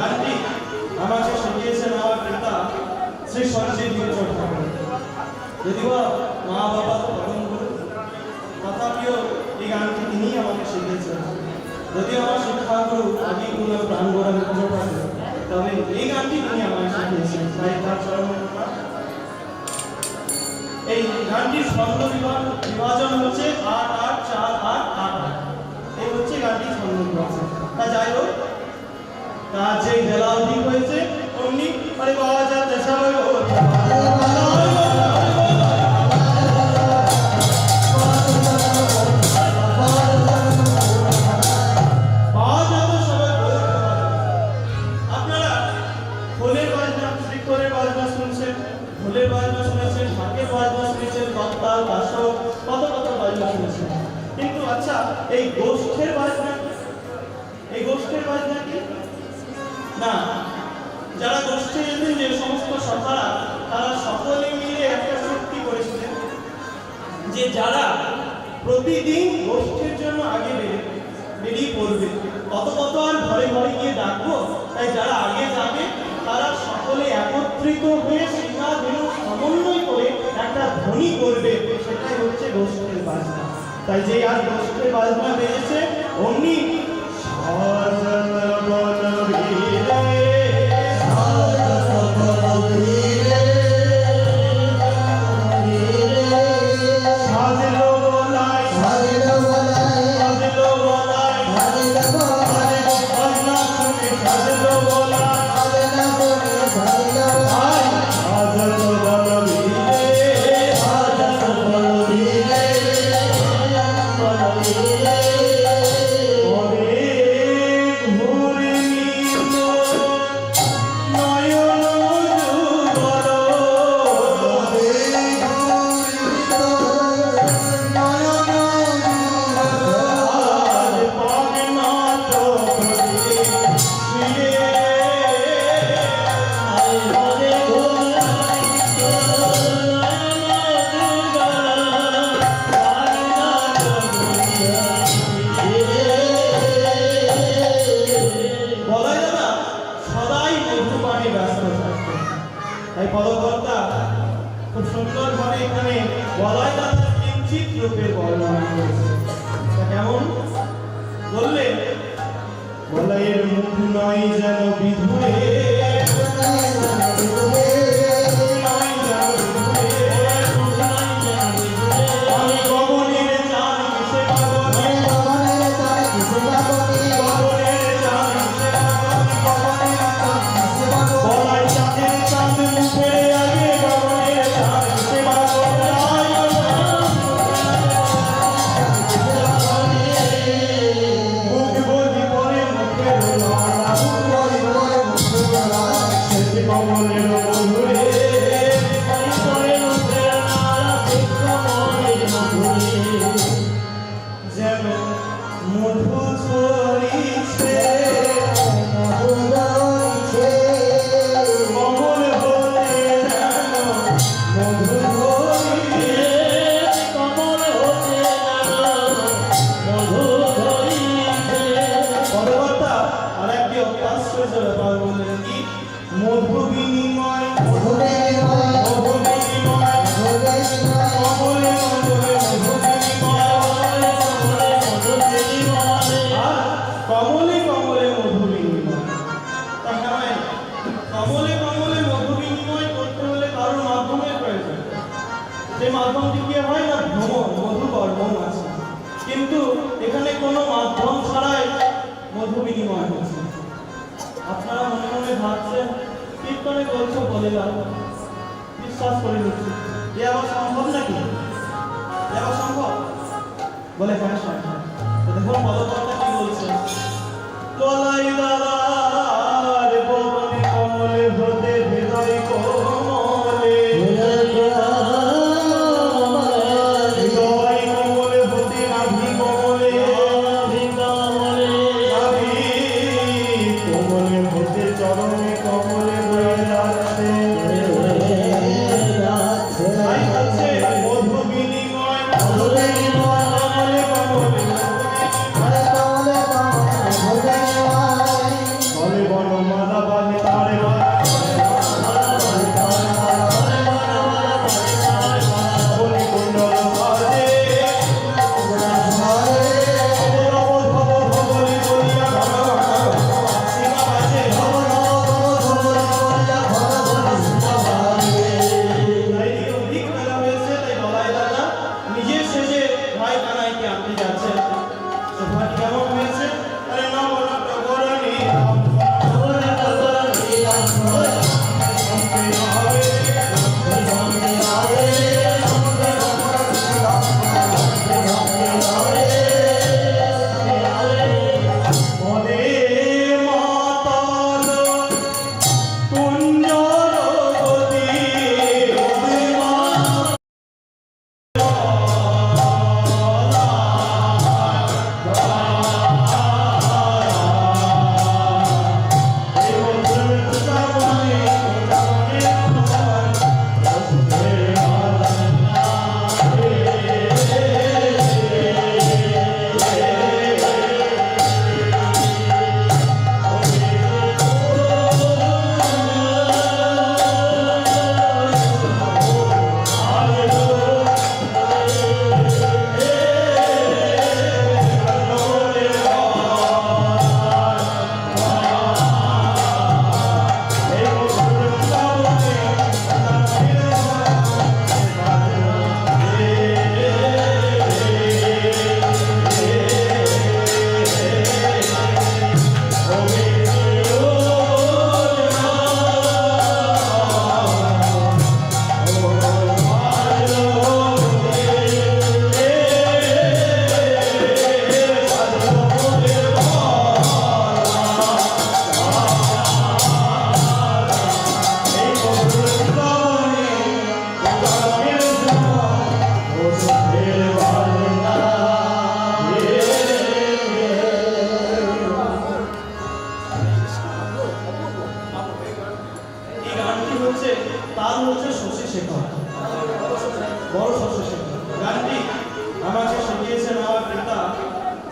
গানটি আমাকে শিখিয়েছেন আমার পিতা শ্রী সঞ্জীব মিত্র যদিও মা বাবা তখন তথাপিও এই গানটি তিনি আমাকে শিখিয়েছেন। যদিও আমার শিক্ষাগুরু আদি গুরু প্রাণ গোড়া মিত্র তবে এই গানটি তিনি আমাকে শিখিয়েছেন। তাই তার চরণ এই গানটির ছন্দ বিভাজন হচ্ছে আট আট চার আট আট আট। এই হচ্ছে গানটির ছন্দ বিভাজন। তা যাই হোক তার যে বেলা অধিক হয়েছে, অমনি দেশা পাওয়া কাসব কত কত বাজনা শুনেছেন। কিন্তু আচ্ছা এই গোষ্ঠের বাজনা কি? এই গোষ্ঠের বাজনা কি না। যারা গোষ্ঠী যেতেন যে সমস্ত সভারা তারা সকলে মিলে একটা চুক্তি করেছিলেন যে যারা প্রতিদিন গোষ্ঠীর জন্য আগে বেরিয়ে পড়বে, কত কত আর ঘরে ঘরে গিয়ে ডাকবো, তাই যারা আগে যাবে, তারা সকলে একত্রিত হয়ে শিখা ধেনু সমন্বয় করে একটা ধ্বনি করবে, সেটাই হচ্ছে গোষ্ঠীর বাজনা। তাই যে আজ গোষ্ঠীর বাজনা বেজেছে অমনি সাজানো সুন্দরভাবে এখানে বলয় দাদার কিঞ্চিত রূপের বর্ণনা করেছে কেমন? বললেন বলয়ের মুখ নয় যেন বিধুরে। যে মাধ্যমটি কি হয় না ভ্রমণ মধু বর্মণ আছে। কিন্তু এখানে কোনো মাধ্যম ছাড়াই মধু বিনিময় হচ্ছে। আপনারা মনে মনে ভাবছেন, কীর্তনে গল্প বলে বিশ্বাস করে নিচ্ছি। এ আবার সম্ভব নাকি? এ আবার সম্ভব? বলে হ্যাঁ দেখুন পদকর্তা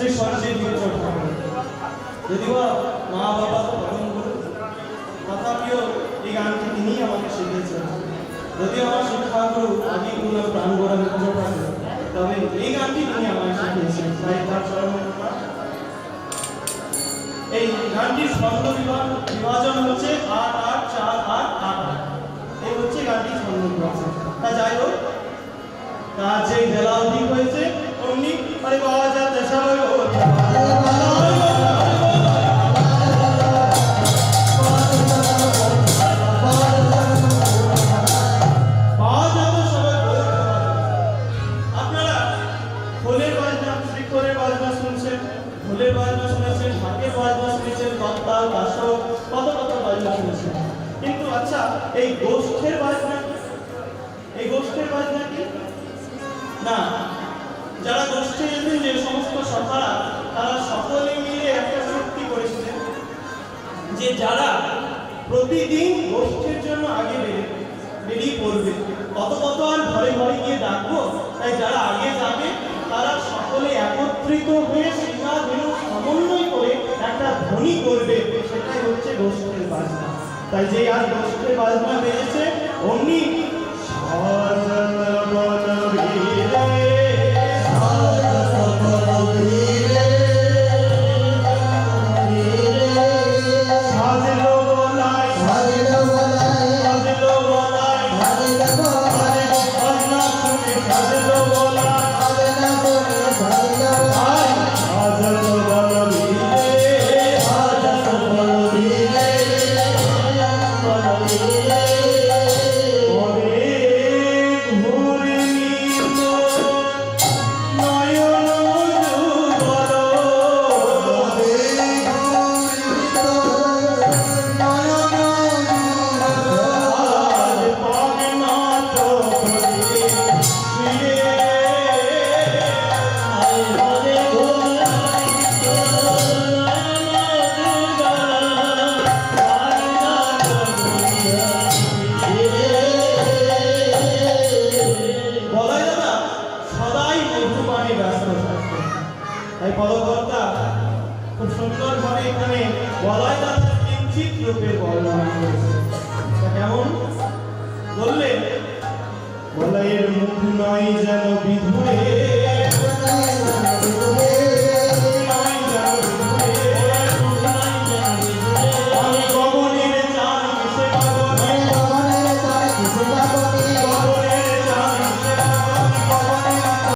শ্রী সঞ্জীব মিত্র ঠাকুর যদিও মা বাবা পছন্দ করে তথাপিও এই গানটি তিনি আমাকে শিখিয়েছেন। যদিও আমার শিক্ষাগুরু আদি গুরু প্রাণ গোড়া মিত্র তবে এই গানটি তিনি আমাকে শিখিয়েছেন। তাই তার চরণ এই গানটির ছন্দ বিভাজন হচ্ছে আট আট, চার, আট আট। এই হচ্ছে গানটির ছন্দ বিভাজন। তা যাই হোক তার যে বেলা অধিক হয়েছে কাশক কত কত বাজনা শুনেছেন। কিন্তু আচ্ছা এই গোষ্ঠের বাজনা এই গোষ্ঠের বাজনা কি? না যারা গোষ্ঠী যেতেন যে সমস্ত সভারা তারা সকলে মিলে একটা চুক্তি করেছিলেন যে যারা প্রতিদিন গোষ্ঠীর জন্য আগে বেরিয়ে পড়বে, কত কত আর ঘরে ঘরে গিয়ে ডাকবো, তাই যারা আগে যাবে, তারা সকলে একত্রিত হয়ে সীমা ধেনু সমন্বয় করে একটা ধ্বনি করবে, সেটাই হচ্ছে গোষ্ঠীর বাজনা। তাই যে আর গোষ্ঠীর বাজনা বেড়েছে, অমনি সাজন Hallelujah. কেমন? বললেন বলাইয়ের মুখ নয় যেন বিধুরে।